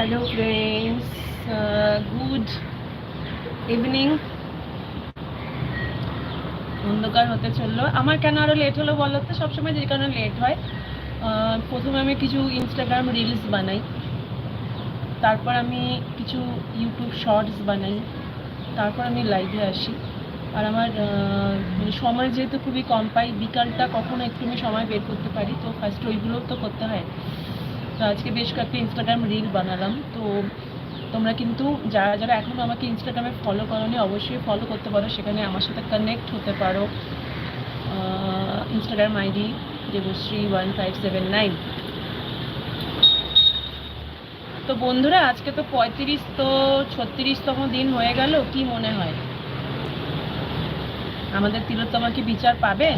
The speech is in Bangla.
হ্যালো ফ্রেন্ডস গুড ইভিনিং অন্ধকার হতে চলল। আমার কেন আরও লেট হলো বলো তো? সবসময় যে কারণে লেট হয়। প্রথমে আমি কিছু ইনস্টাগ্রাম রিলস বানাই। তারপর আমি কিছু ইউটিউব শর্টস বানাই। তারপর আমি লাইভে আসি। আর আমার মানে সময় যেহেতু খুবই কম পাই, বিকালটা কখনো একটু আমি সময় বের করতে পারি। তো ফার্স্ট ওইগুলোও তো করতে হয়। তো আজকে বেশ কয়েকটা ইনস্টাগ্রাম রিল বানালাম। তো তোমরা কিন্তু যারা যারা এখনও আমাকে ইনস্টাগ্রামে ফলো করোনি, অবশ্যই ফলো করতে পারো। সেখানে আমার সাথে কানেক্ট হতে পারো। Instagram ID Debashree one five seven nine তো বন্ধুরা, আজকে তো পঁয়ত্রিশ তো ছত্রিশতম দিন হয়ে গেল। কি মনে হয়? আমাদের তিলোত্তমা কি বিচার পাবে?